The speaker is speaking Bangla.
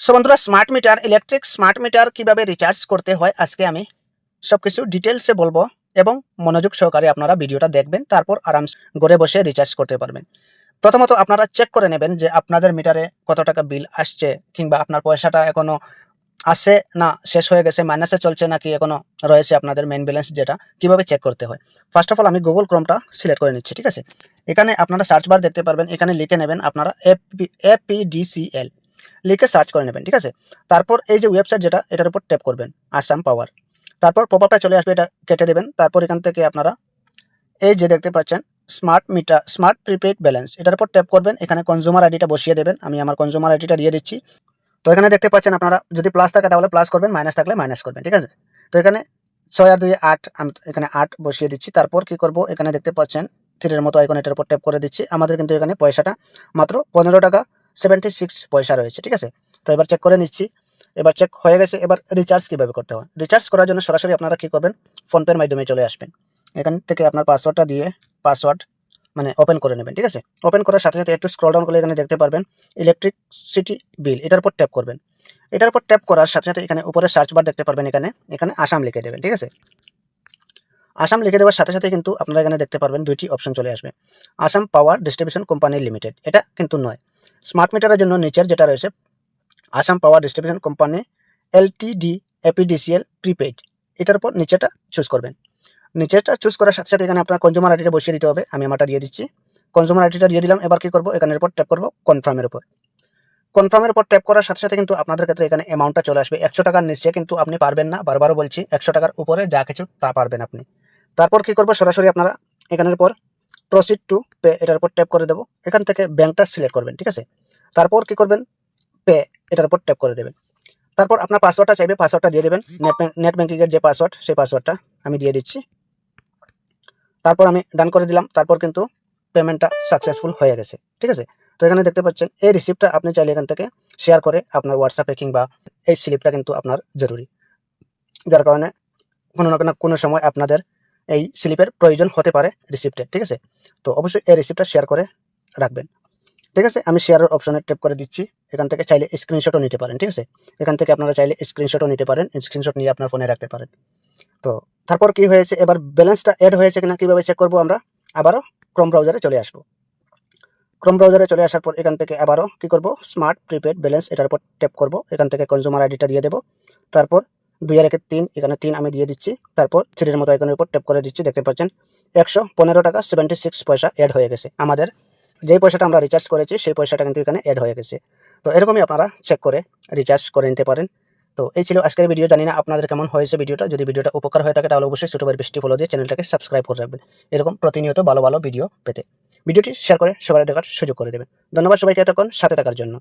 সো বন্ধুরা smart meter electric smart meter কীভাবে রিচার্জ করতে হয় আজকে আমি সবকিছু ডিটেলসে বলব এবং মনোযোগ সহকারে আপনারা ভিডিওটা দেখবেন, তারপর আরাম ঘরে বসে রিচার্জ করতে পারবেন। প্রথমত আপনারা চেক করে নেবেন যে আপনাদের মিটারে কত টাকা বিল আসছে কিংবা আপনার পয়সাটা এখনও আসে না, শেষ হয়ে গেছে মাইনাসে চলছে নাকি এখনও রয়েছে আপনাদের মেন ব্যালেন্স যেটা, কীভাবে চেক করতে হয়। ফার্স্ট অফ অল আমি গুগল ক্রোমটা সিলেক্ট করে নিচ্ছি, ঠিক আছে? এখানে আপনারা সার্চ বার দেখতে পারবেন, এখানে লিখে নেবেন আপনারা এপি এপিডিসিএল লিখে সার্চ করে নেবেন, ঠিক আছে? তারপর এই যে ওয়েবসাইট যেটা, এটার উপর ট্যাপ করবেন আসাম পাওয়ার তারপর পপআপটা চলে আসবে, এটা কেটে দেবেন। তারপর এখান থেকে আপনারা এই যে দেখতে পাচ্ছেন smart meter smart prepaid balance এটার উপর ট্যাপ করবেন, এখানে কনজিউমার আইডিটা বসিয়ে দেবেন। আমি আমার কনজিউমার আইডিটা দিয়ে দিচ্ছি। তো এখানে দেখতে পাচ্ছেন আপনারা, যদি প্লাস থাকে তাহলে প্লাস করবেন মাইনাস থাকলে মাইনাস করবেন, ঠিক আছে? তো এখানে ছয় আর দুই, আট, আমি এখানে আট বসিয়ে দিচ্ছি। তারপর কি করব? এখানে দেখতে পাচ্ছেন থ্রির মতো আইকন এটার উপর ট্যাপ করে দিচ্ছি। আমাদের কিন্তু এখানে পয়সাটা মাত্র পনেরো টাকা। সেভেন্টি সিক্স পয়সা রয়েছে, ঠিক আছে? তো এবার চেক করে নিচ্ছি। এবার চেক হয়ে গেছে, এবার রিচার্জ কীভাবে করতে হয়? রিচার্জ করার জন্য সরাসরি আপনারা কী করবেন? ফোনপের মাধ্যমে চলে আসবেন। এখান থেকে আপনার পাসওয়ার্ডটা দিয়ে পাসওয়ার্ড মানে ওপেন করে নেবেন, ঠিক আছে? ওপেন করার সাথে সাথে একটু স্ক্রল ডাউন করলে এখানে দেখতে পারবেন ইলেকট্রিসিটি বিল এটার উপর ট্যাপ করবেন। এটার উপর ট্যাপ করার সাথে সাথে এখানে উপরে সার্চ বার দেখতে পারবেন এখানে। এখানে আসাম লিখে দেবেন, ঠিক আছে? আসাম লিখে দেওয়ার সাথে সাথে কিন্তু আপনারা এখানে দেখতে পারবেন দুইটি অপশন চলে আসবে। Assam power distribution company limited এটা কিন্তু নয়। স্মার্ট মিটারের জন্য নিচের যেটা রয়েছে, Assam power distribution company LTD APDCL prepaid এটার উপর নিচেটা চুজ করবেন। নিচেটা চুজ করার সাথে সাথে এখানে আপনার কনজিউমার আইডিটা বসিয়ে দিতে হবে। আমি আমারটা দিয়ে দিচ্ছি। কনজিউমার আইডিটা দিয়ে দিলাম। এবার কি করব? এখানের উপর ট্যাপ করব কনফার্মের উপর। কনফার্মের উপর ট্যাপ করার সাথে সাথে কিন্তু আপনাদের ক্ষেত্রে এখানে অ্যামাউন্টটা চলে আসবে। একশো টাকার নিচে কিন্তু আপনি পারবেন না। বারবারও বলছি, একশো টাকার উপরে যা কিছু তা পারবেন আপনি। তারপর কি করব? সরাসরি আপনারা এখানের পর প্রসিড টু পে এটার উপর ট্যাপ করে দেবো। এখান থেকে ব্যাংকটা সিলেক্ট করবেন, ঠিক আছে? তারপর কি করবেন? পে এটার উপর ট্যাপ করে দেবেন। তারপর আপনার পাসওয়ার্ডটা চাইবে পাসওয়ার্ডটা দিয়ে দেবেন। নেট নেট ব্যাঙ্কিংয়ের যে পাসওয়ার্ড সেই পাসওয়ার্ডটা আমি দিয়ে দিচ্ছি। তারপর আমি ডান করে দিলাম। তারপর কিন্তু পেমেন্টটা সাকসেসফুল হয়ে গেছে, ঠিক আছে? তো এখানে দেখতে পাচ্ছেন, এই রিসিপ্টটা আপনি চাইলে এখান থেকে শেয়ার করে আপনার হোয়াটসঅ্যাপে কিংবা এই স্লিপটা কিন্তু আপনার জরুরি। যার কারণে কোনো না কোনো সময় আপনাদের এই স্লিপের প্রয়োজন হতে পারে রিসিপ্টের ঠিক আছে? তো অবশ্যই এই রিসিপ্টটা শেয়ার করে রাখবেন। ঠিক আছে? আমি শেয়ারের অপশনে ট্যাপ করে দিচ্ছি। এখান থেকে চাইলে স্ক্রিনশটও নিতে পারেন, ঠিক আছে? এখান থেকে আপনারা চাইলে স্ক্রিনশটও নিতে পারেন স্ক্রিনশট নিয়ে আপনার ফোনে রাখতে পারেন। তো তারপর কি হয়েছে? এবার ব্যালেন্সটা অ্যাড হয়েছে কিনা কীভাবে চেক করব আমরা? আবারও ক্রোম ব্রাউজারে চলে আসব। ক্রোম ব্রাউজারে চলে আসার পর এখান থেকে আবারও কি করব? স্মার্ট প্রিপেড ব্যালেন্স এটার উপর ট্যাপ করব। এখান থেকে কনজিউমার আইডিটা দিয়ে দেবো। তারপর দুই আর একের তিন, এখানে তিন আমি দিয়ে দিচ্ছি। তারপর থ্রির মতো এখানের উপর ট্যাপ করে দিচ্ছি, দেখতে পাচ্ছেন? একশো পনেরো টাকা সেভেন্টি সিক্স পয়সা অ্যাড হয়ে গেছে। আমাদের যেই পয়সাটা আমরা রিচার্জ করেছি, সেই পয়সাটা কিন্তু এখানে অ্যাড হয়ে গেছে। তো এরকমই আপনারা চেক করে রিচার্জ করে নিতে পারেন। তো এই ছিল আজকের ভিডিও জানি না আপনাদের কেমন হয়েছে ভিডিওটা যদি ভিডিওটা উপকার হয়ে থাকে, তাহলে অবশ্যই ছোটো বৃষ্টি ফলো দিয়ে চ্যানেলটাকে সাবস্ক্রাইব করে রাখবেন। এরকম প্রতিনিয়ত ভালো ভালো ভিডিও পেতে। ভিডিওটি শেয়ার করে সবাই দেখার সুযোগ করে দেবেন। ধন্যবাদ সবাইকে এতক্ষণ সাথে থাকার জন্য।